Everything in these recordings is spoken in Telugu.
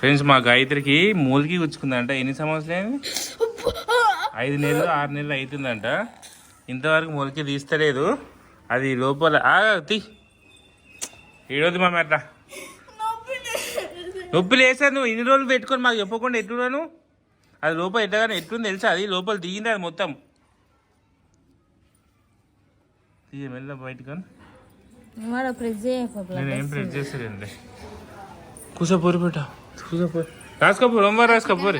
ఫ్రెండ్స్ మా గాయత్రికి మూలికి గుచ్చుకుందంట. ఎన్ని సంవత్సరాలు ఐదు నెలలు ఆరు నెలలు అవుతుందంట ఇంతవరకు మూలికి తీస్తలేదు. అది లోపల తీ. ఏడవద్దు మా అట్లా నొప్పి లేసా నువ్వు ఇన్ని రోజులు పెట్టుకొని మాకు చెప్పకుండా ఎట్టున్నాను అది లోపల ఎట్టగానే ఎట్లుంది తెలుసా? అది లోపల దిగింది అది మొత్తం. తీయ మెల్ల బయటకు వాడు ప్రెస్ చేయకపోతే నేను ఏం ప్రెస్ చేస్తానండి కూసపోరు పెట్ట ఓంబార్ రాసుకోపోరు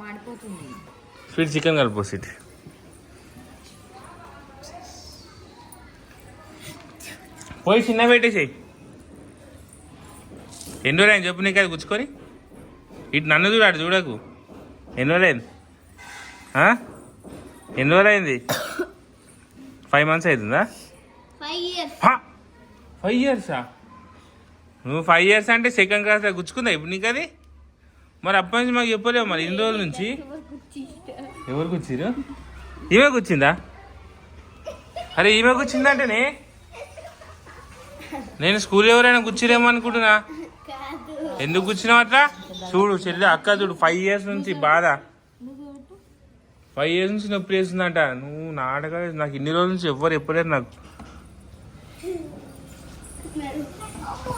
మాడిపోతుంది. స్వీట్ చికెన్ కలుపు స్వీట్ పోయి చిన్న పెట్టేసేయి ఎన్ని రోజులు ఆయన చెప్పు నీకు అది గుచ్చుకొని? ఇటు నన్ను చూడు అటు చూడకు. ఎన్ని ఆ? ఎన్ని రోజులైంది ఫైవ్ మంత్స్ అవుతుందా? ఫైవ్ ఇయర్స్ ఫైవ్ ఇయర్సా నువ్వు ఫైవ్ ఇయర్స్ అంటే సెకండ్ క్లాస్ గుచ్చుకుందా ఇప్పుడు నీకు అది? మరి అప్పటి నుంచి మాకు చెప్పలేవు మరి ఇన్ని రోజుల నుంచి. ఎవరు కూర్చిరు ఈమె కూర్చిందా అరే ఈమె కూర్చిందంటేనే నేను స్కూల్ ఎవరైనా కూర్చిరేమో అనుకుంటున్నా. ఎందుకు కూర్చున్నావు అట్లా? చూడు చెల్లి అక్క చూడు ఫైవ్ ఇయర్స్ నుంచి బాధ. ఫైవ్ ఇయర్స్ నుంచి నొప్పి వేస్తుందంట నువ్వు నాటక నాకు ఇన్ని రోజుల నుంచి ఎవ్వరు చెప్పలేరు నాకు.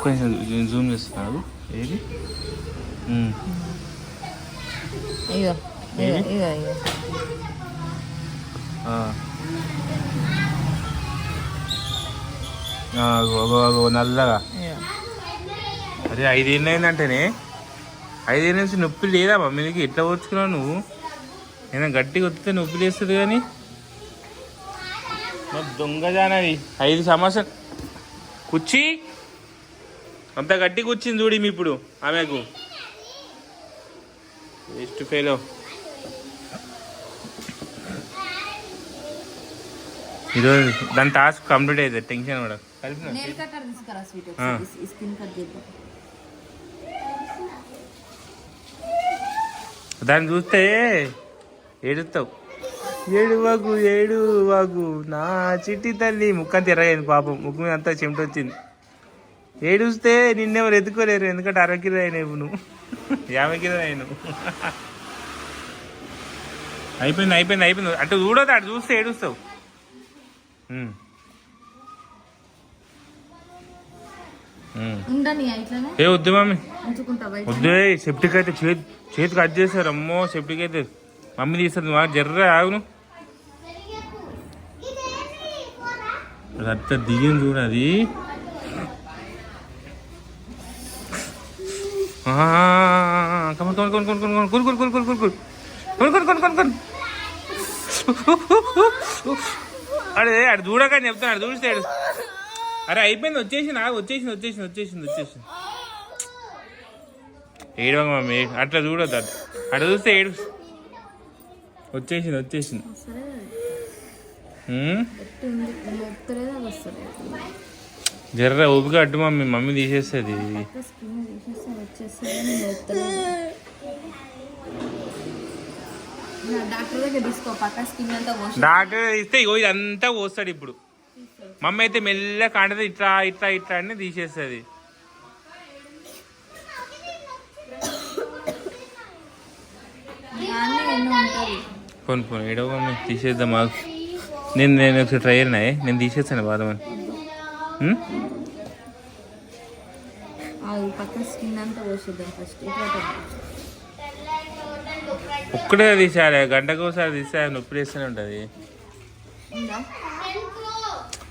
కొంచెం జూమ్ చేస్తున్నాడు ఏది. ఇగో ఇగో ఏది? ఇగో ఇగో ఆ. ఆ, అగో, అగో, అగో, నల్లగా అరే ఐదేళ్ళు అయిందంటేనే ఐదేళ్ళ నుంచి నొప్పి లేదా మమ్మీకి ఎట్లా వచ్చుకున్నావు నువ్వు నేను గట్టిగా వస్తే నొప్పి లేస్తుంది కానీ దొంగజానది ఐదు సంవత్సరం కుర్చీ అంత గట్టి కూర్చింది చూడి ఇప్పుడు ఆమెకు వేస్ట్ ఫెయిల్ ఈరోజు దాని టాస్క్ కంప్లీట్ అయితే టెన్షన్ కూడా దాన్ని చూస్తే ఏడుస్తావు. ఏడు వాగు ఏడు వాగు నా చిట్టి తల్లి. ముక్కంత ఎర్రగైంది పాపం. ముక్కు మీద అంతా చెమట వచ్చింది ఏడుస్తే నిన్నెవరు ఎత్తుకోలేరు ఎందుకంటే అరకిలో అయినవు నువ్వు. యాభై కిలో అయినావు అయిపోయింది అయిపోయింది అయిపోయింది. అటు చూడదు అటు చూస్తే ఏడుస్తావు. ఏ వద్దు మమ్మీ. వద్దే సెప్టిక్ అయితే చేతి చేతి కట్ చేశారు. అమ్మో సెప్టిక్ అయితే మమ్మీ తీస్తుంది. మా జర్ర ఆగును. అది అంత దిగింది చూడు అది. come on, come on, come on, come on, come on, come on, come on, come on, come on, కొను on, come on, అరే అడు చూడకని చెప్తాను అడు చూస్తే అరే అయిపోయింది వచ్చేసినా వచ్చేసింది వచ్చేసింది వచ్చేసింది వచ్చేసింది ఏడవంగ మమ్మీ అట్లా చూడద్దు అట్లా చూస్తే ఏడు వచ్చేసింది వచ్చేసింది జర్ర ఓపిక అడ్డు మమ్మీ మమ్మీ తీసేస్తుంది డాక్టర్ ఇస్తే ఇగో ఇదంతా పోస్తాడు ఇప్పుడు. మమ్మీ అయితే మెల్లగా కాంటది ఇట్లా ఇట్లా ఇట్లా అని తీసేస్తుంది పోను పోను మమ్మీ తీసేద్దాం మాకు నేను నేను ఒకసారి ట్రై అయినా నేను తీసేస్తాను బాధమని? పెట్టు. ఒక్కటే తీసేయాలి. గంటకు ఒకసారి తీస్తే నొప్పి వేస్తూనే ఉంటుంది.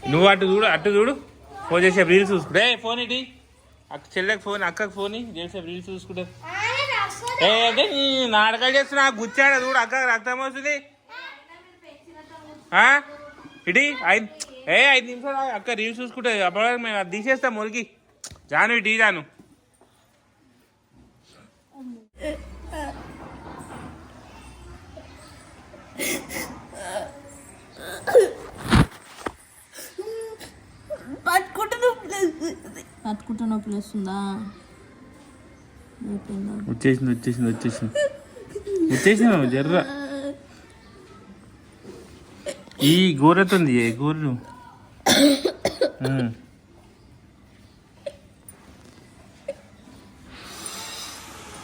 నువ్వు అటు చూడు అటు చూడు. ఫోన్ చేసే రీల్స్ చూసుకుంటే. ఫోన్ ఇటీ. అక్క చెల్లెకి ఫోన్ అక్కకి ఫోన్. చేసే రీల్స్ చూసుకుంటే. ఏ అంటే నీ నాటకాలు చేస్తున్నా? గుచ్చాడు చూడు. అక్క రక్తం వస్తుంది? ఇటీ ఐదు ఏ ఐదు నిమిషాలు. అక్క రీల్స్ చూసుకుంటే అప్పటివరకు మేము అది తీసేస్తాం మురికి. జాను ఇటీ జాను పట్టుకుంటే నొప్పి వస్తుందా అయిపోయిందా? వచ్చేసింది వచ్చేసింది వచ్చేసింది. వచ్చేసింది జర్ర. ఈ గోరతుంది ఏ గోర్రు.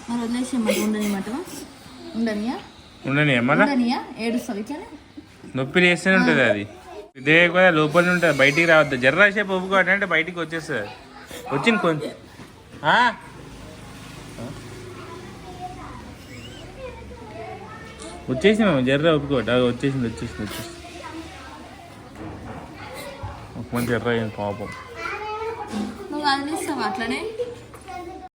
మరి వదిలేసేయమంట ఉండనియమంట ఉండనియా ఉండని మళ్ళా? ఉండనియా? ఏడుస్తావు ఇట్లానే? నొప్పి లేస్తూనే ఉంటుంది అది. ఇదే కూడా లోపల ఉంటుంది. బయటికి రావద్దు. జర్రాసేపు ఒప్పుకోవడం అంటే బయటికి వచ్చేస్తుంది. వచ్చింది కొంచెం? వచ్చేసినాము జర్ర ఒప్పుకోవట వచ్చేసింది వచ్చేసింది వచ్చేసింది. మంచి జర్ర అయింది పాపం నువ్వు అనిపిస్తావు అట్లనే.